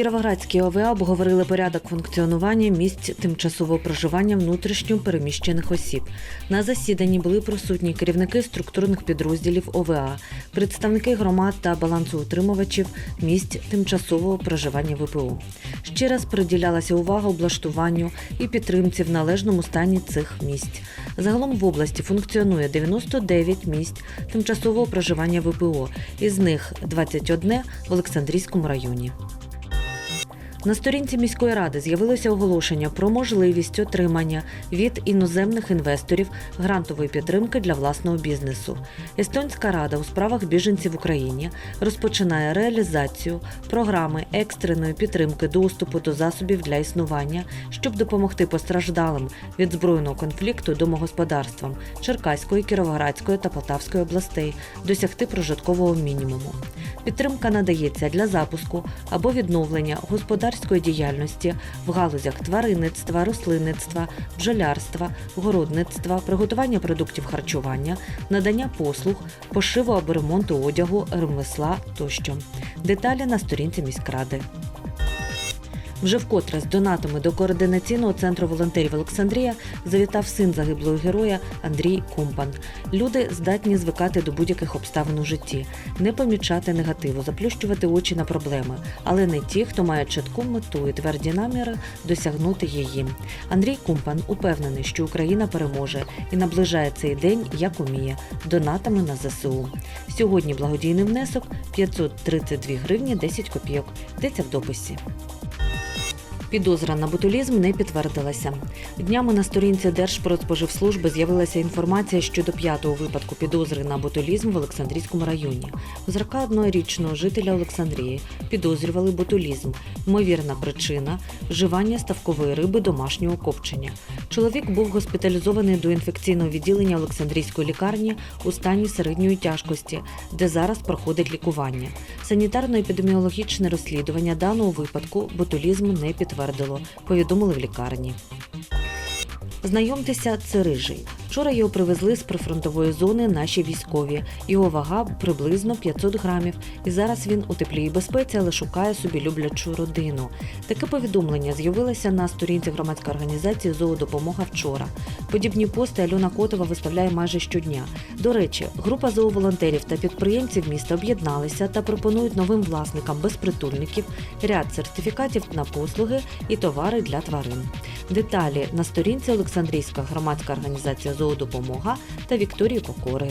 Кіровоградській ОВА обговорили порядок функціонування місць тимчасового проживання внутрішньо переміщених осіб. На засіданні були присутні керівники структурних підрозділів ОВА, представники громад та балансоутримувачів місць тимчасового проживання ВПО. Ще раз приділялася увага облаштуванню і підтримці в належному стані цих місць. Загалом в області функціонує 99 місць тимчасового проживання ВПО, із них 21 в Олександрійському районі. На сторінці міської ради з'явилося оголошення про можливість отримання від іноземних інвесторів грантової підтримки для власного бізнесу. Естонська рада у справах біженців в Україні розпочинає реалізацію програми екстреної підтримки доступу до засобів для існування, щоб допомогти постраждалим від збройного конфлікту домогосподарствам Черкаської, Кіровоградської та Полтавської областей досягти прожиткового мінімуму. Підтримка надається для запуску або відновлення господарської діяльності в галузях тваринництва, рослинництва, бджолярства, городництва, приготування продуктів харчування, надання послуг, пошиву або ремонту одягу, ремесла тощо. Деталі на сторінці міськради. Вже вкотре з донатами до координаційного центру волонтерів Олександрія завітав син загиблого героя Андрій Кумпан. Люди здатні звикати до будь-яких обставин у житті, не помічати негативу, заплющувати очі на проблеми, але не ті, хто має чітку мету і тверді наміри досягнути її. Андрій Кумпан упевнений, що Україна переможе і наближає цей день, як уміє, донатами на ЗСУ. Сьогодні благодійний внесок 532 гривні 10 копійок. Йдеться в дописі. Підозра на ботулізм не підтвердилася. Днями на сторінці Держпродспоживслужби з'явилася інформація щодо п'ятого випадку підозри на ботулізм в Олександрійському районі. Зрака однорічного жителя Олександрії підозрювали ботулізм. Ймовірна причина вживання ставкової риби домашнього копчення. Чоловік був госпіталізований до інфекційного відділення Олександрійської лікарні у стані середньої тяжкості, де зараз проходить лікування. Санітарно-епідеміологічне розслідування даного випадку ботулізм не підтвердило, повідомили в лікарні. Знайомтеся, це рижий. Вчора його привезли з прифронтової зони наші військові. Його вага приблизно 500 грамів. І зараз він у теплій безпеці, але шукає собі люблячу родину. Таке повідомлення з'явилося на сторінці громадської організації Зоодопомога вчора. Подібні пости Альона Котова виставляє майже щодня. До речі, група зооволонтерів та підприємців міста об'єдналися та пропонують новим власникам безпритульників ряд сертифікатів на послуги і товари для тварин. Деталі на сторінці Олександрійська громадська організація Зоодопомога та Вікторії Покори.